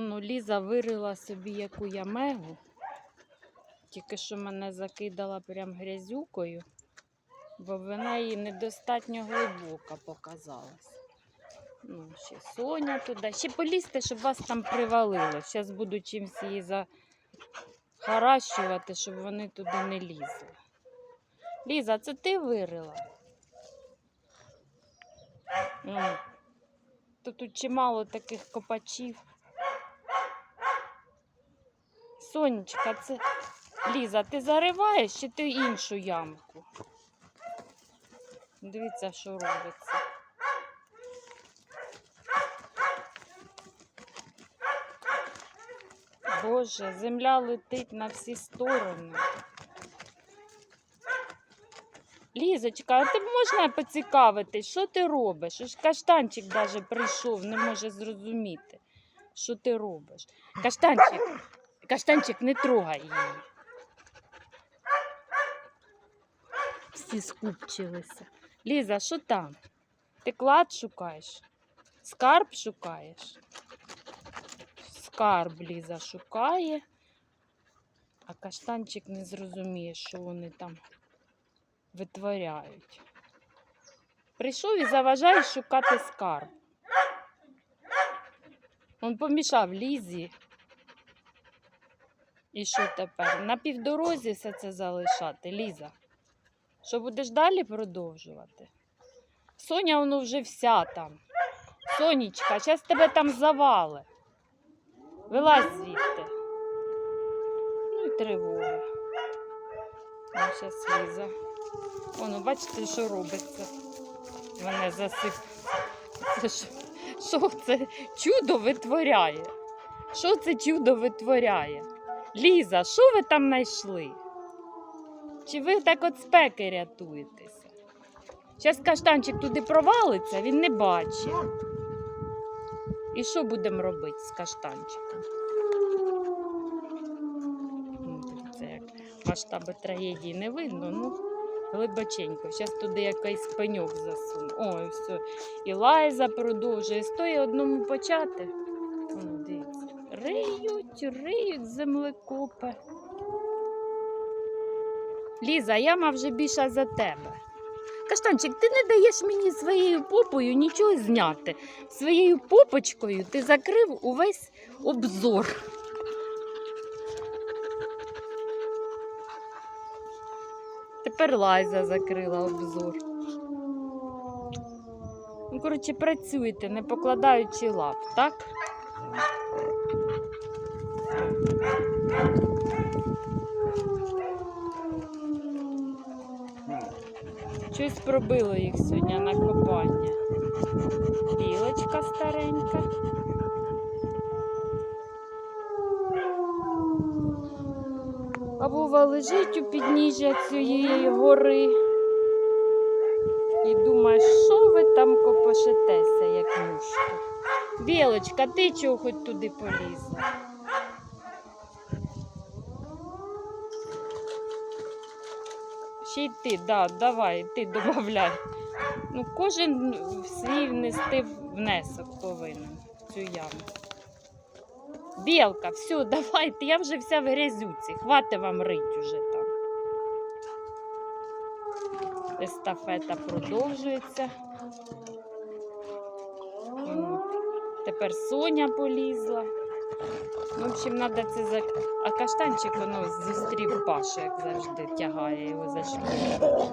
Ну, Ліза вирила собі яку ямегу. Тільки що мене закидала прям грязюкою, бо вона їй недостатньо глибока показалась. Ну, ще Соня туди. Ще полізьте, щоб вас там привалило. Зараз буду чимось її захаращувати, щоб вони туди не лізли. Ліза, це ти вирила? Тут чимало таких копачів. Сонечка, це Ліза, ти зариваєш чи ти іншу ямку? Дивіться, що робиться. Боже, земля летить на всі сторони. Лізочка, а ти можна поцікавитись, що ти робиш? Ось каштанчик даже прийшов, не може зрозуміти, що ти робиш. Каштанчик, каштанчик, не трогай її. Всі скупчилися. Ліза, що там? Ти клад шукаєш? Скарб шукаєш? Скарб Ліза шукає, а каштанчик не зрозуміє, що вони там витворяють. Прийшов і заважає шукати скарб. Він помішав Лізі. І що тепер? На півдорозі все це залишати, Ліза. Що будеш далі продовжувати? Соня, воно вже вся там. Сонечка, зараз тебе там завали. Вилазь звідти. Ну і тривога. Ну, зараз Ліза. Воно, бачите, що робиться. Мене засип. Що це чудо витворяє? Що це чудо витворяє? Ліза, що ви там знайшли? Чи ви так от спеки рятуєтеся? Зараз каштанчик туди провалиться, він не бачить. І що будемо робити з каштанчиком? Ну, Дивіться, як масштаби трагедії не видно, ну глибоченько. Зараз туди якийсь пеньок засуну. Ой, все. І лайза продовжує. Стоїть одному почати. Дивіться. Риють, риють землекопи. Ліза, яма вже більша за тебе. Каштанчик, ти не даєш мені своєю попою нічого зняти. Своєю попочкою ти закрив увесь обзор. Тепер Лайза закрила обзор. Ну, коротше, працюйте, не покладаючи лап, так? Щось пробило їх сьогодні на копання. Білочка старенька. А Вова лежить у підніжжя цієї гори і думає, що ви там копошитеся, як мушка. Білочка, ти чого хоч туди полізла? Ще й ти, да, давай, ти добавляй. Ну, кожен свій внести внесок повинен в цю яму. Білка, все, давайте, я вже вся в грязюці. Хватить вам рить уже там. Естафета продовжується. Тепер Соня полізла. Ну, В общем, треба це за. А каштанчик воно зустрів Пашу, як завжди, тягає його за шкіру.